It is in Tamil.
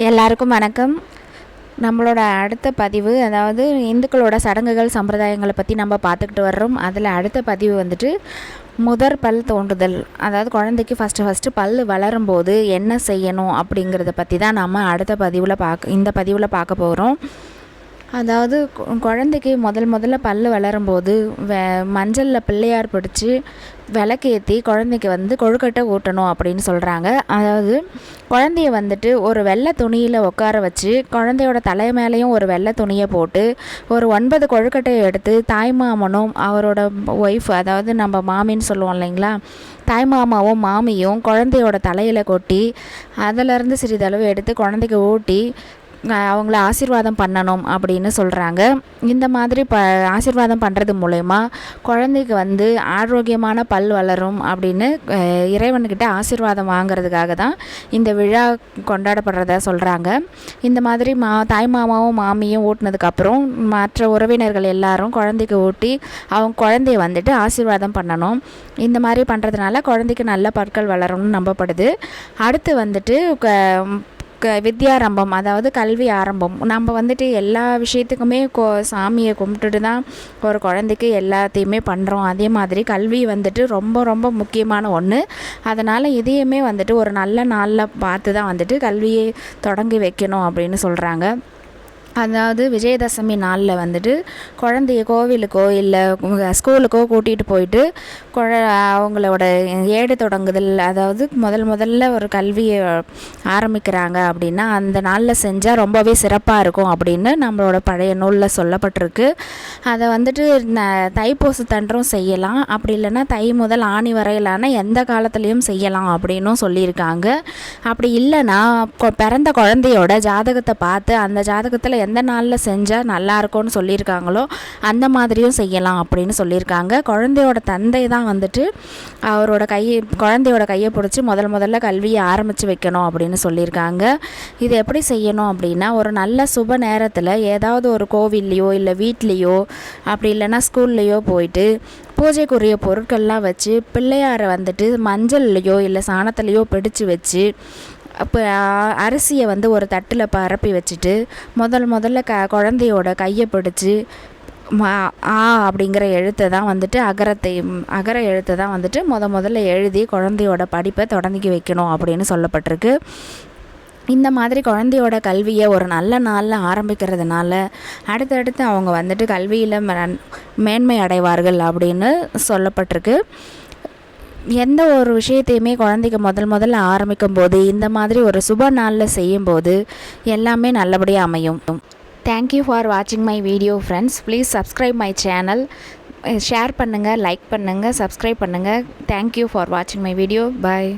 எல்லாருக்கும் வணக்கம். நம்மளோட அடுத்த பதிவு அதாவது இந்துக்களோட சடங்குகள் சம்பிரதாயங்களை பற்றி நம்ம பார்த்துக்கிட்டு வர்றோம். அதில் அடுத்த பதிவு வந்துட்டு முதற் பல் தோன்றுதல். அதாவது குழந்தைக்கு ஃபஸ்ட்டு ஃபஸ்ட்டு பல் வளரும்போது என்ன செய்யணும் அப்படிங்கிறத பற்றி தான் நம்ம அடுத்த பதிவில் பார்க்க இந்த பதிவில் பார்க்க போகிறோம் அதாவது கு- குழந்தைக்கு முதல் முதல்ல பல் வளரும்போது வெ மஞ்சளில் பிள்ளையார் பிடிச்சி விளக்கேற்றி குழந்தைக்கு வந்து கொழுக்கட்டை ஊட்டணும் அப்படின்னு சொல்கிறாங்க அதாவது குழந்தைய வந்துட்டு ஒரு வெள்ளை துணியில் உட்கார வச்சு குழந்தையோட தலை மேலேயும் ஒரு வெள்ளை துணியை போட்டு ஒரு ஒன்பது கொழுக்கட்டையை எடுத்து தாய்மாமனும் அவரோட ஒய்ஃப் அதாவது நம்ம மாமின்னு சொல்லுவோம் இல்லைங்களா? தாய்மாமாவும் மாமியும் குழந்தையோட தலையில் கொட்டி அதிலிருந்து சிறிதளவு எடுத்து குழந்தைக்கு ஊட்டி அவங்கள ஆசீர்வாதம் பண்ணணும் அப்படின்னு சொல்கிறாங்க இந்த மாதிரி ப ஆசீர்வாதம் பண்ணுறது மூலயமா குழந்தைக்கு வந்து ஆரோக்கியமான பல் வளரும் அப்படின்னு இறைவன்கிட்ட ஆசீர்வாதம் வாங்குறதுக்காக தான் இந்த விழா கொண்டாடப்படுறதா சொல்கிறாங்க இந்த மாதிரி மா தாய் மாமாவும் மாமியும் ஓட்டினதுக்கப்புறம் மற்ற உறவினர்கள் எல்லாரும் குழந்தைக்கு ஊட்டி அவங்க குழந்தைய வந்துட்டு ஆசீர்வாதம் பண்ணணும். இந்த மாதிரி பண்ணுறதுனால குழந்தைக்கு நல்ல பற்கள் வளரும்னு நம்பப்படுது. அடுத்து வந்துட்டு க- வித்யாரம்பம் அதாவது கல்வி ஆரம்பம். நம்ம வந்துட்டு எல்லா விஷயத்துக்குமே கோ சாமியை கும்பிட்டுட்டு தான் ஒரு குழந்தைக்கு எல்லாத்தையுமே பண்ணுறோம் அதே மாதிரி கல்வி வந்துட்டு ரொம்ப ரொம்ப முக்கியமான ஒன்று அதனால் இதையுமே வந்துட்டு ஒரு நல்ல நாளில் பார்த்து தான் வந்துட்டு கல்வியை தொடங்கி வைக்கணும் அப்படின்னு சொல்கிறாங்க அதாவது விஜயதசமி நாளில் வந்துட்டு குழந்தைய கோவிலுக்கோ இல்லை ஸ்கூலுக்கோ கூட்டிகிட்டு போயிட்டு குழ அவங்களோட ஏடு தொடங்குதல் அதாவது முதல் முதல்ல ஒரு கல்வியை ஆரம்பிக்கிறாங்க அப்படின்னா அந்த நாளில் செஞ்சால் ரொம்பவே சிறப்பாக இருக்கும் அப்படின்னு நம்மளோட பழைய நூலில் சொல்லப்பட்டிருக்கு. அதை வந்துட்டு ந- தைப்பூசத்தன்றும் செய்யலாம். அப்படி இல்லைன்னா தை முதல் ஆணி வரையிலான எந்த காலத்துலேயும் செய்யலாம் அப்படின்னும் சொல்லியிருக்காங்க. அப்படி இல்லைன்னா பிறந்த குழந்தையோட ஜாதகத்தை பார்த்து அந்த ஜாதகத்தில் எந்த நாளில் செஞ்சால் நல்லா இருக்கும்னு சொல்லியிருக்காங்களோ அந்த மாதிரியும் செய்யலாம் அப்படின்னு சொல்லியிருக்காங்க. குழந்தையோட தந்தை தான் வந்துட்டு அவரோட கையை குழந்தையோட கையை பிடிச்சி முதல் முதல்ல கல்வியை ஆரம்பித்து வைக்கணும் அப்படின்னு சொல்லியிருக்காங்க. இது எப்படி செய்யணும் அப்படின்னா ஒரு நல்ல சுப நேரத்தில் ஏதாவது ஒரு கோவில்லையோ இல்லை வீட்லேயோ அப்படி இல்லைன்னா ஸ்கூல்லையோ போயிட்டு பூஜைக்குரிய பொருட்கள்லாம் வச்சு பிள்ளையாரை வந்துட்டு மஞ்சள்லையோ இல்லை சாணத்துலேயோ பிடிச்சு வச்சு அப்போ அரிசியை வந்து ஒரு தட்டில் பரப்பி வச்சுட்டு முதல் முதல்ல க குழந்தையோட கையை பிடிச்சி ஆ அப்படிங்கிற எழுத்தை தான் வந்துட்டு அகரத்தை அகர எழுத்தை தான் வந்துட்டு முத முதல்ல எழுதி குழந்தையோட படிப்பை தொடங்கி வைக்கணும் அப்படின்னு சொல்லப்பட்டிருக்கு. இந்த மாதிரி குழந்தையோட கல்வியை ஒரு நல்ல நாளில் ஆரம்பிக்கிறதுனால அடுத்தடுத்து அவங்க வந்துட்டு கல்வியில் மேன்மை அடைவார்கள் அப்படின்னு சொல்லப்பட்டிருக்கு. எந்த ஒரு விஷயத்தையுமே குழந்தைக்கு முதல் முதல்ல ஆரம்பிக்கும் போது இந்த மாதிரி ஒரு சுப நாளில் செய்யும்போது எல்லாமே நல்லபடியாக அமையும். தேங்க்யூ ஃபார் வாட்சிங் my video friends please subscribe my channel share பண்ணுங்கள் லைக் பண்ணுங்கள் சப்ஸ்கிரைப் பண்ணுங்கள் தேங்க்யூ ஃபார் வாட்சிங் மை வீடியோ பாய்